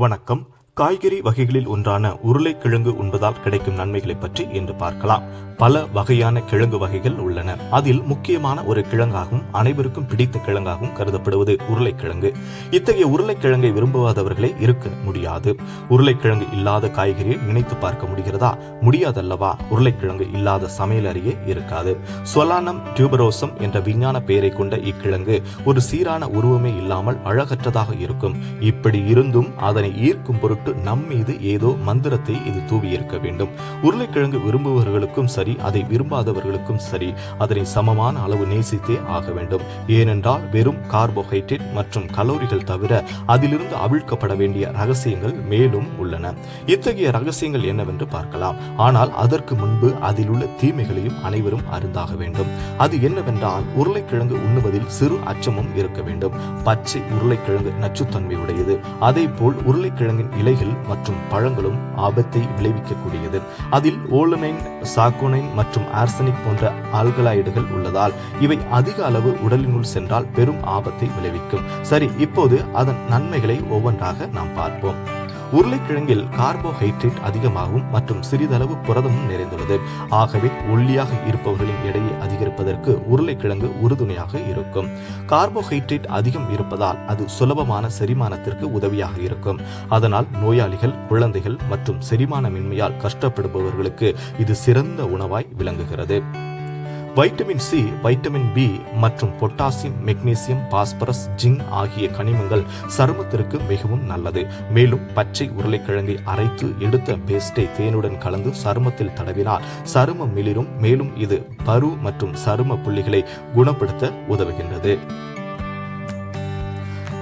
வணக்கம். காய்கறி வகைகளில் ஒன்றான உருளைக்கிழங்கு உண்பதால் கிடைக்கும் நன்மைகளை பற்றி இன்று பார்க்கலாம். பல வகையான கிழங்கு வகைகள் உள்ளன. அதில் முக்கியமான ஒரு கிழங்காகவும் அனைவருக்கும் பிடித்த கிழங்காகவும் கருதப்படுவது உருளைக்கிழங்கு. இத்தகைய உருளைக்கிழங்கை விரும்புவதவர்களே இருக்க முடியாது. உருளைக்கிழங்கு இல்லாத காய்கறியை நினைத்து பார்க்க முடிகிறதா? முடியாதல்லவா? உருளைக்கிழங்கு இல்லாத சமையல் அறியே இருக்காது. சொலானம் டியூபரோசம் என்ற விஞ்ஞான பெயரை கொண்ட இக்கிழங்கு ஒரு சீரான உருவமே இல்லாமல் அழகற்றதாக இருக்கும். இப்படி இருந்தும் அதனை ஈர்க்கும் பொருட்டு போட்டு நம் மீது ஏதோ மந்திரத்தை இது தூவியிருக்க வேண்டும். உருளைக்கிழங்கு விரும்புபவர்களுக்கும் சரி அதை விரும்பாதவர்களுக்கும் சரி அதனை சமமான அளவு நேசித்தே ஆக வேண்டும். ஏனென்றால் வெறும் கார்போஹைட்ரேட் மற்றும் கலோரிகள் தவிர அதிலிருந்து அவிழ்க்கப்பட வேண்டிய ரகசியங்கள் மேலும் உள்ளன. இத்தகைய ரகசியங்கள் என்னவென்று பார்க்கலாம். ஆனால் அதற்கு முன்பு அதில் உள்ள தீமைகளையும் அனைவரும் அறிந்தாக வேண்டும். அது என்னவென்றால் உருளைக்கிழங்கு உண்ணுவதில் சிறு அச்சமும் இருக்க வேண்டும். பச்சை உருளைக்கிழங்கு நச்சுத்தன்மையுடையது. அதே போல் உருளைக்கிழங்கின் இலை இலைகள் மற்றும் பழங்களும் ஆபத்தை விளைவிக்கக்கூடியது. அதில் ஓலனைன் சாக்கோனைன் மற்றும் ஆர்சனிக் போன்ற ஆல்கலாய்டுகள் உள்ளதால் இவை அதிக அளவு உடலினுள் சென்றால் பெரும் ஆபத்தை விளைவிக்கும். சரி இப்போது அதன் நன்மைகளை ஒவ்வொன்றாக நாம் பார்ப்போம். உருளைக்கிழங்கில் கார்போஹைட்ரேட் அதிகமாகவும் மற்றும் சிறிதளவு புரதமும் நிறைந்துள்ளது. ஆகவே ஒல்லியாக இருப்பவர்களின் எடையை அதிகரிப்பதற்கு உருளைக்கிழங்கு உறுதுணையாக இருக்கும். கார்போஹைட்ரேட் அதிகம் இருப்பதால் அது சுலபமான செரிமானத்திற்கு உதவியாக இருக்கும். அதனால் நோயாளிகள் குழந்தைகள் மற்றும் செரிமானமின்மையால் கஷ்டப்படுபவர்களுக்கு இது சிறந்த உணவாய் விளங்குகிறது. வைட்டமின் சி வைட்டமின் பி மற்றும் பொட்டாசியம் மெக்னீசியம் பாஸ்பரஸ் ஜிங் ஆகிய கனிமங்கள் சருமத்திற்கு மிகவும் நல்லது. மேலும் பச்சை உருளைக்கிழங்கை அரைத்து எடுத்த பேஸ்டை தேனுடன் கலந்து சருமத்தில் தடவினால் சருமம் மிளிரும். மேலும் இது பரு மற்றும் சரும புள்ளிகளை குணப்படுத்த உதவுகின்றது.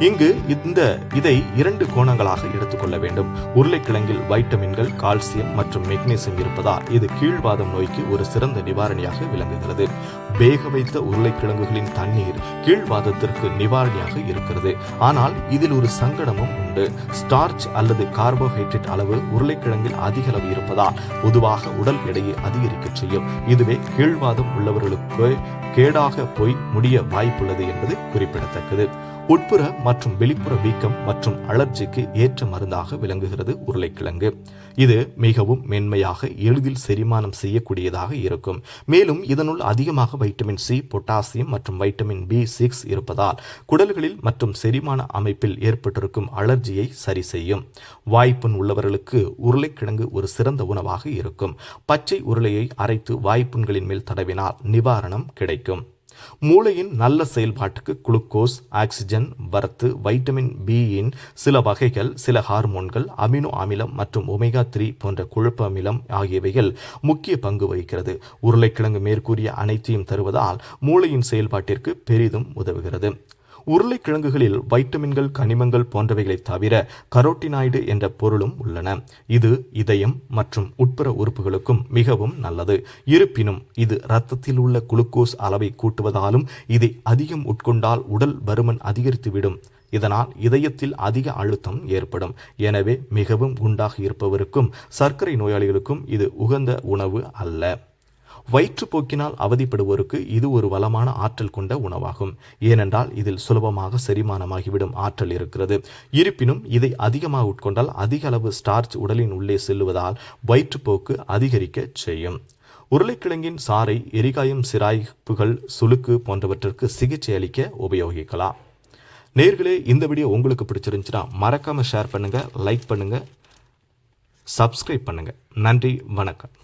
இங்கு இந்த இதை இரண்டு கோணங்களாக எடுத்துக்கொள்ள வேண்டும். உருளைக்கிழங்கில் வைட்டமின்கள் கால்சியம் மற்றும் மெக்னீசியம் இருப்பதால் இது கீழ்வாதம் நோய்க்கு ஒரு சிறந்த நிவாரணியாக விளங்குகிறது. வேக வைத்த உருளைக்கிழங்குகளின் தண்ணீர் கீழ்வாதத்திற்கு நிவாரணியாக இருக்கிறது. ஆனால் இதில் ஒரு சங்கடமும் உண்டு. ஸ்டார்ச் அல்லது கார்போஹைட்ரேட் அளவு உருளைக்கிழங்கில் அதிக அளவு இருப்பதால் பொதுவாக உடல் எடையை அதிகரிக்க செய்யும். இதுவே கீழ்வாதம் உள்ளவர்களுக்கு கேடாக போய் முடிய வாய்ப்புள்ளது என்பது குறிப்பிடத்தக்கது. உட்புற மற்றும் வெளிப்புற வீக்கம் மற்றும் அலர்ஜிக்கு ஏற்ற மருந்தாக விளங்குகிறது உருளைக்கிழங்கு. இது மிகவும் மென்மையாக எளிதில் செரிமானம் செய்யக்கூடியதாக இருக்கும். மேலும் இதனுள் அதிகமாக வைட்டமின் சி பொட்டாசியம் மற்றும் வைட்டமின் பி சிக்ஸ் இருப்பதால் குடல்களில் மற்றும் செரிமான அமைப்பில் ஏற்பட்டிருக்கும் அலர்ஜியை சரி செய்யும். வாய்ப்புண் உள்ளவர்களுக்கு உருளைக்கிழங்கு ஒரு சிறந்த உணவாக இருக்கும். பச்சை உருளையை அரைத்து வாய்ப்புண்களின் மேல் தடவினால் நிவாரணம் கிடைக்கும். மூளையின் நல்ல செயல்பாட்டுக்கு குளுக்கோஸ் ஆக்சிஜன் வரத்து வைட்டமின் பியின் சில வகைகள் சில ஹார்மோன்கள் அமினோ அமிலம் மற்றும் ஒமேகா த்ரீ போன்ற கொழுப்பு அமிலம் ஆகியவைகள் முக்கிய பங்கு வகிக்கிறது. உருளைக்கிழங்கு மேற்கூறிய அனைத்தையும் தருவதால் மூளையின் செயல்பாட்டிற்கு பெரிதும் உதவுகிறது. உருளைக்கிழங்குகளில் வைட்டமின்கள் கனிமங்கள் போன்றவைகளை தவிர கரோட்டினாய்டு என்ற பொருளும் உள்ளன. இது இதயம் மற்றும் உட்புற உறுப்புகளுக்கும் மிகவும் நல்லது. இருப்பினும் இது இரத்தத்தில் உள்ள குளுக்கோஸ் அளவை கூட்டுவதாலும் இதை அதிகம் உட்கொண்டால் உடல் பருமன் அதிகரித்துவிடும். இதனால் இதயத்தில் அதிக அழுத்தம் ஏற்படும். எனவே மிகவும் குண்டாக இருப்பவருக்கும் சர்க்கரை நோயாளிகளுக்கும் இது உகந்த உணவு அல்ல. வயிற்றுப்போக்கினால் அவதிப்படுவோருக்கு இது ஒரு வளமான ஆற்றல் கொண்ட உணவாகும். ஏனென்றால் இதில் சுலபமாக செரிமானமாகிவிடும் ஆற்றல் இருக்கிறது. இருப்பினும் இதை அதிகமாக உட்கொண்டால் அதிக அளவு ஸ்டார்ச் உடலின் உள்ளே செல்லுவதால் வயிற்றுப்போக்கு அதிகரிக்க செய்யும். உருளைக்கிழங்கின் சாறை எரிகாயம் சிராய்ப்புகள் சுளுக்கு போன்றவற்றிற்கு சிகிச்சை அளிக்க உபயோகிக்கலாம். நேர்களே இந்த வீடியோ உங்களுக்கு பிடிச்சிருந்துச்சுன்னா மறக்காமல் ஷேர் பண்ணுங்கள் லைக் பண்ணுங்கள் சப்ஸ்கிரைப் பண்ணுங்கள் நன்றி வணக்கம்.